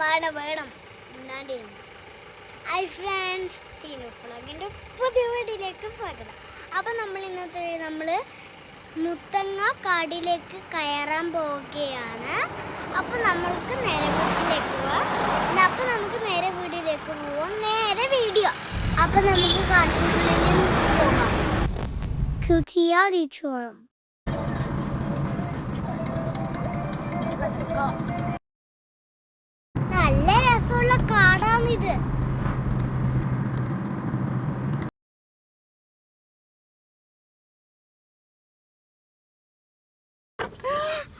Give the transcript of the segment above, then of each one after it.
വേണം. വേണം ഉണ്ണാന്റെ ഐ ഫ്രണ്ട്സ് സീനു ഫ്ലോഗിന്റെ പുതിയ വീട്ടിലേക്ക് സ്വാഗതം. അപ്പം നമ്മൾ ഇന്നത്തെ നമ്മൾ മുത്തങ്ങ കാടിലേക്ക് കയറാൻ പോവുകയാണ്. അപ്പം നമ്മൾക്ക് നേരെ വീട്ടിലേക്ക് പോവാം. അപ്പം നമുക്ക് നേരെ വീട്ടിലേക്ക് പോവാം. നേരെ വീഡിയോ. അപ്പം നമുക്ക് കാട്ടിനുള്ളിൽ പോകാം. നല്ല രസമുള്ള കാടാണിത്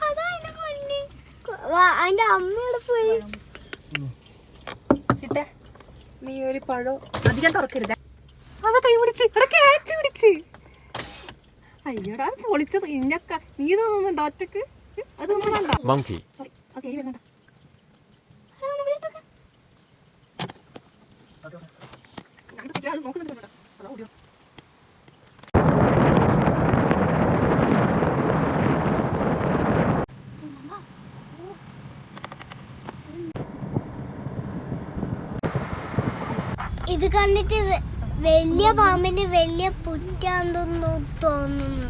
അതാ അതിന്റെ. അമ്മയോട് പോയി. ചിത്ത നീ ഒരു പഴം? അധികം തുറക്കരുത്. അതാ കൈ പിടിച്ച്. ഇവിടെ കാച്ച് പിടിച്ച്. അയ്യോടാ പൊളിച്ചത്. ഇഞ്ഞക്ക നീ തോന്നുന്നുണ്ടോ ഒറ്റയ്ക്ക്? അത് തോന്നുന്നുണ്ടോ? സോറി ഓക്കെ വരുന്നുണ്ടോ അത് നോക്കുന്നുണ്ട് ഇവിടെ. അതാ ഓടിയോ. ഇത് കണ്ടിട്ട് വലിയ പാമ്പിന് വലിയ പുറ്റാന്തോന്നു തോന്നുന്നു.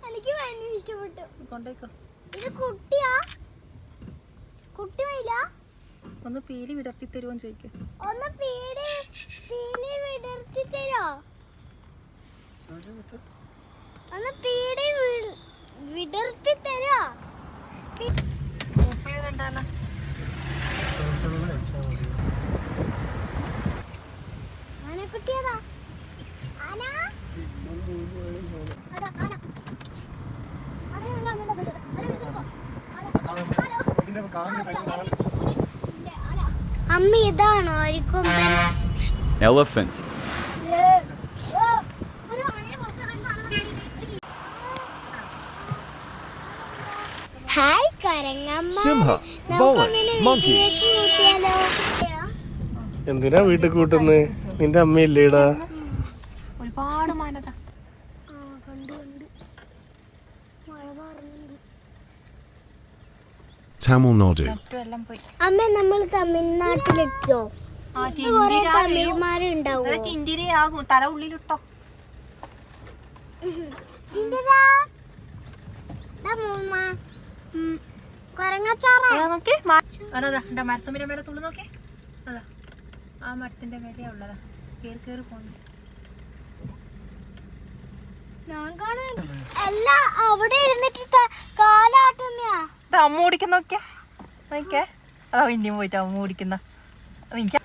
കൊണ്ടേക്കോ ഇത് കുട്ടിയാ? കുട്ടി മയില ഒന്ന് പീലി വിടർത്തി തരുമോ ചോദിക്കും. ഒന്ന് പീടി പീലി വിടർത്തി തരോ? ഒന്ന് പീടി വിടർത്തി തരോ? കണ്ടാലോ ആനക്കുട്ടിയതാ. അമ്മ ഇതാണോ? Elephant. Hi Bowen, Monkey. എന്തിനാ വീട്ടിൽ കൂട്ടുന്നത് നിന്റെ അമ്മയില്ലേടാ. ഒരുപാട് Tamil Nadu. എല്ലാം പോയി അമ്മ നമ്മൾ തമിഴ്നാട്ടിലെത്തോ തമിഴ്മാരുണ്ടാവോ ടിൻഡിരി ആകും തല ഉള്ളിലിട്ടോ. മരത്തുമ്പിന്റെ മേലെ തുള്ളു നോക്കേ. അതാ ആ മരത്തിന്റെ മേലെയാ ഉള്ളതാ. കേറി കേറി പോന്നു. ഞാൻ കാണുന്നു അല്ല അവിടെ ഇരുന്നിട്ട് കാലാട്ടുന്നയാ. അമ്മ ഓടിക്കുന്ന നോക്കിയ. നോക്കിയേ. അതാ ഇനിയും പോയിട്ട് അമ്മ ഓടിക്കുന്ന. എനിക്ക്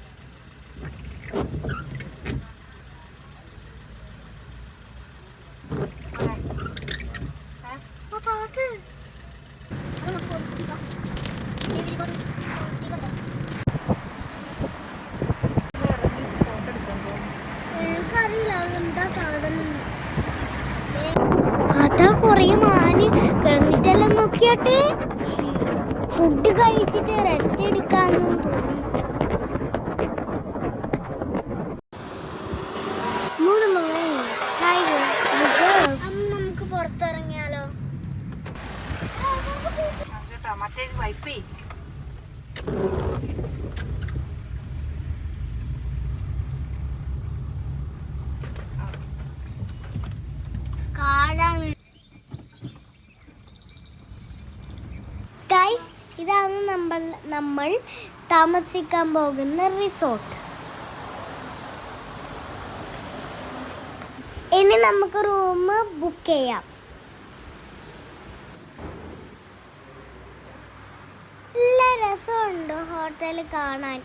അതാ കൊറേ മാന് കിടന്നിട്ടെല്ലാം നോക്കിയാട്ടെ? ഫുഡ് കഴിച്ചിട്ട് റെസ്റ്റ് എടുക്കാന്നും തോന്നുന്നു. ഇതാണ് നമ്മൾ നമ്മൾ താമസിക്കാൻ പോകുന്ന റിസോർട്ട്. ഇനി നമുക്ക് റൂം ബുക്ക് ചെയ്യാം. നല്ല രസമുണ്ട് ഹോട്ടൽ കാണാൻ.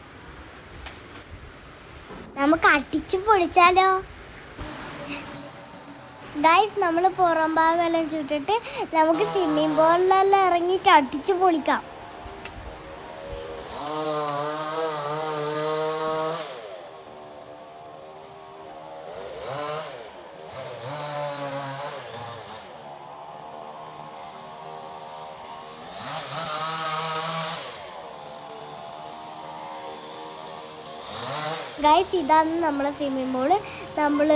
നമുക്ക് അടിച്ചു പൊളിച്ചാലോ? ഗൈസ് നമ്മൾ പുറം ഭാഗമെല്ലാം ചുറ്റിട്ട് നമുക്ക് സ്വിമ്മിംഗ് പൂളിലെല്ലാം ഇറങ്ങിയിട്ട് അടിച്ചു പൊളിക്കാം. ഗൈസ് ഇതാണ് നമ്മളെ സ്വിമ്മിംഗ് പൂൾ നമ്മൾ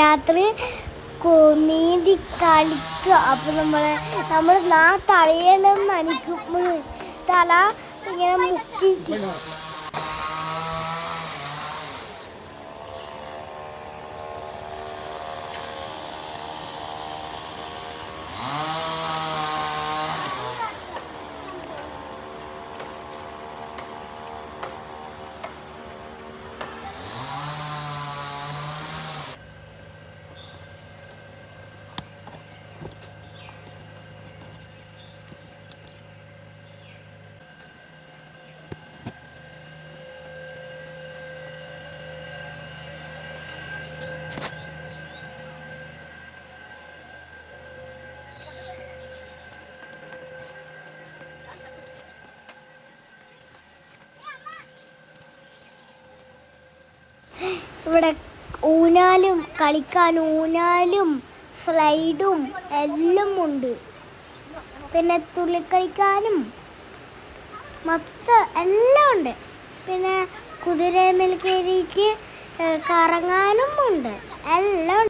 രാത്രി നീന്തി കളിക്കുക. അപ്പം നമ്മൾ നമ്മൾ നാ തലയെല്ലാം നനയ്ക്കും തല ഇങ്ങനെ മുക്കിയിട്ട്. ഇവിടെ ഊനാലും കളിക്കാൻ ഊനാലും സ്ലൈഡും എല്ലാം ഉണ്ട്. പിന്നെ തുള്ളിക്കളിക്കാനും മൊത്തം എല്ലാം ഉണ്ട്. പിന്നെ കുതിരമേൽ ഏഹ്, കറങ്ങാനും ഉണ്ട്. എല്ലാം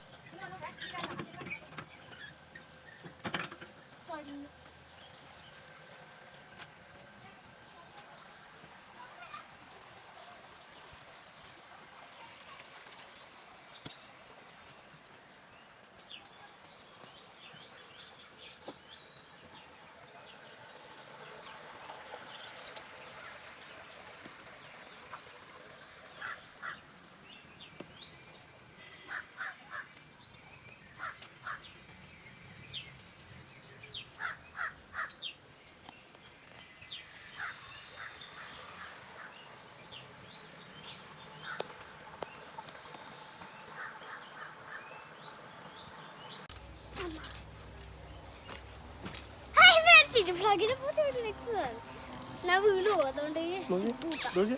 ഞാൻ വീണു. അതുകൊണ്ട് നോക്കി നോക്കി.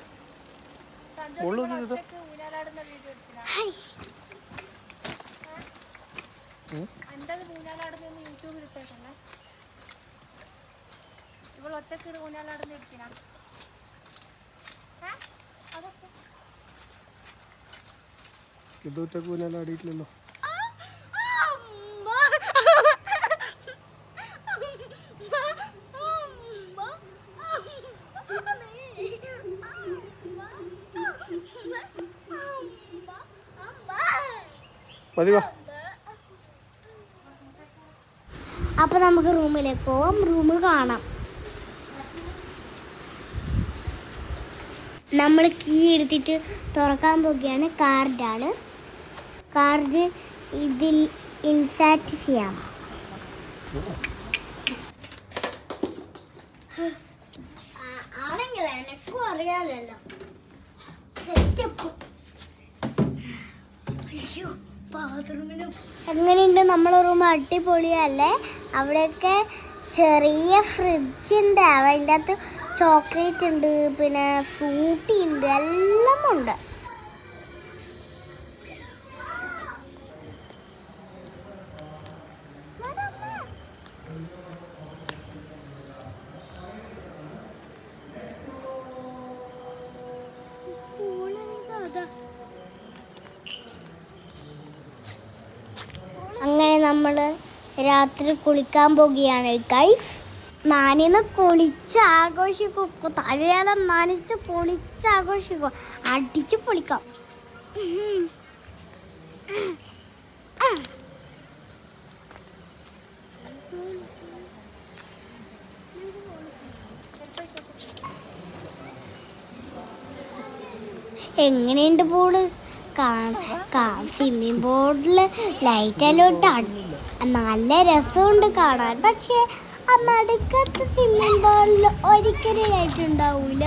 മുള്ളു നോക്കി ഇതാ. ഹായ് എന്റെ ഊഞ്ഞാലാടുന്ന യൂട്യൂബിൽ ഇട്ടേക്കണ്ടേ ഇവൾ ഒറ്റയ്ക്ക് ഊഞ്ഞാലാടുന്ന ഇരിക്കണ ഇത് ഉച്ചയ്ക്ക് അപ്പൊ നമുക്ക് റൂമിലേക്ക് പോവാം. റൂം കാണാം. നമ്മൾ കീ എടുത്തിട്ട് തുറക്കാൻ പോകുകയാണ് കാർഡാണ് കാർഡ് ഇതിൽ ഇൻസാറ്റ് ചെയ്യാം. ആണെങ്കിൽ എനക്കും എങ്ങനെയുണ്ട് നമ്മളെ റൂം അടിപൊളിയല്ലേ? അവിടെയൊക്കെ ചെറിയ ഫ്രിഡ്ജ് ഉണ്ട് അതിന്റെ അകത്ത് ചോക്ലേറ്റ് ഉണ്ട് പിന്നെ ഫ്രൂട്ടി ഉണ്ട് എല്ലാം ഉണ്ട് രാത്രി കുളിക്കാൻ പോകുകയാണ് ഗൈസ് നാനിന്ന് കുളിച്ച് ആഘോഷിക്കും തലയെല്ലാം നനച്ച് പൊളിച്ച് ആഘോഷിക്കും അടിച്ച് പൊളിക്കാം. എങ്ങനെയുണ്ട് പൂൾ? സ്വിമ്മിംഗ് ബോർഡിൽ ലൈറ്റ് എല്ലാം ഇട്ട് നല്ല രസമുണ്ട് കാണാൻ. പക്ഷേ ആ നടുക്കത്ത് സ്വിമ്മിംഗ് പൂളിൽ ഒരിക്കലും ആയിട്ടുണ്ടാവൂല.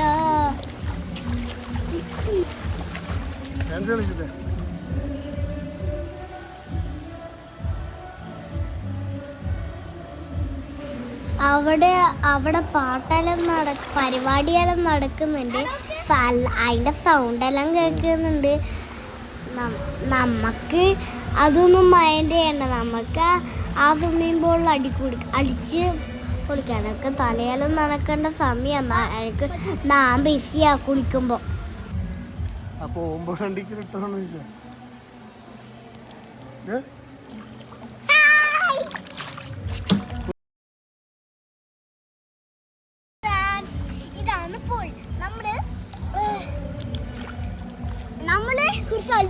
അവിടെ അവിടെ പാട്ടെല്ലാം നട പരിപാടിയെല്ലാം നടക്കുന്നുണ്ട്. അതിന്റെ സൗണ്ടെല്ലാം കേൾക്കുന്നുണ്ട്. നമുക്ക് അതൊന്നും മൈൻഡ് ചെയ്യണ്ട. നമുക്ക് ആ സ്വിമ്മിംഗ് പൂളിൽ അടിക്കൂടി അടിച്ച് കുളിക്കാം എനിക്ക് തലയിലും നടക്കേണ്ട സമയം. എനിക്ക് ഞാൻ ബിസിയാ കുളിക്കുമ്പോ. ആ പോകുമ്പോ വണ്ടിക്ക് ഇട്ടോന്ന്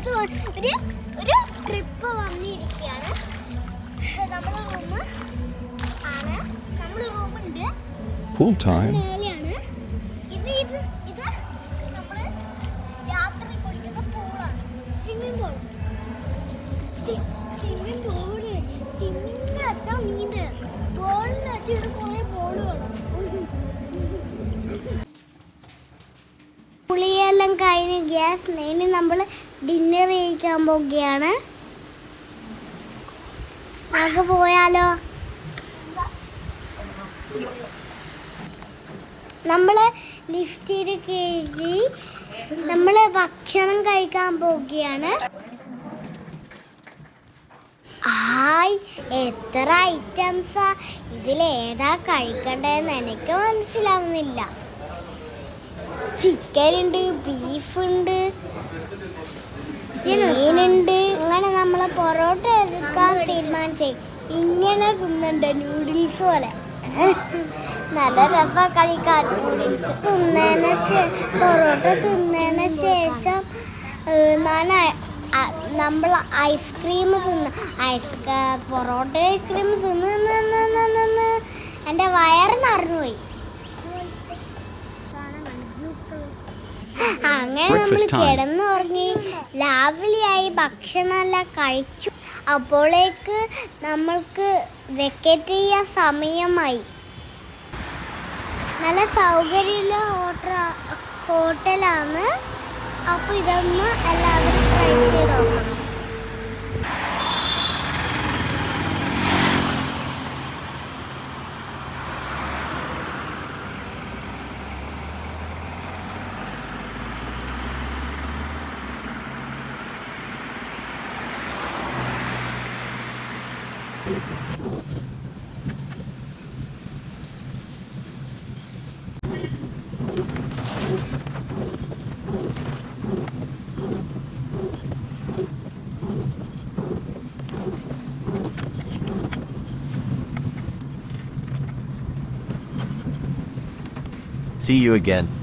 ഒരു സ്ഥലത്ത് വ- ഒരു ഒരു ട്രിപ്പ് വന്നിരിക്കുകയാണ്. നമ്മളെ റൂം ആണ്. നമ്മളെ റൂമുണ്ട് Pool time. കഴിഞ്ഞ് ഗ്യാസ് ഇനി നമ്മൾ ഡിന്നർ കഴിക്കാൻ പോവുകയാണ്. നമുക്ക് പോയാലോ? നമ്മൾ ലിഫ്റ്റിൽ കയറി നമ്മൾ ഭക്ഷണം കഴിക്കാൻ പോവുകയാണ്. ഹായ് എത്ര ഐറ്റംസാ ഇതിലേതാ കഴിക്കണ്ടതെന്ന് എനിക്ക് മനസ്സിലാവുന്നില്ല. ചിക്കൻ ഉണ്ട് ബീഫ് ഉണ്ട് മീനുണ്ട്. അങ്ങനെ നമ്മളെ പൊറോട്ട എടുക്കാൻ തീരുമാനിച്ചേ. ഇങ്ങനെ തിന്നുണ്ട് നൂഡിൽസ് പോലെ. നല്ല രസ കഴിക്കാൻ നൂഡിൽസ് തിന്നതിന് ശേഷം പൊറോട്ട തിന്നതിന് ശേഷം ഞാൻ നമ്മൾ ഐസ്ക്രീം തിന്ന്. ഐസ് പൊറോട്ട ഐസ്ക്രീം തിന്ന് എന്റെ വയറ് നിറഞ്ഞുപോയി. അങ്ങനെ നമ്മൾ. കിടന്നുറങ്ങി രാവിലെയായി ഭക്ഷണമെല്ലാം കഴിച്ചു. അപ്പോഴേക്ക് നമ്മൾക്ക് വെക്കേറ്റ് ചെയ്യാൻ സമയമായി. നല്ല സൗകര്യമുള്ള ഹോട്ടൽ ഹോട്ടലാണ് അപ്പോൾ ഇതൊന്ന് എല്ലാവരും ട്രൈ ചെയ്ത് നോക്കണം. See you again.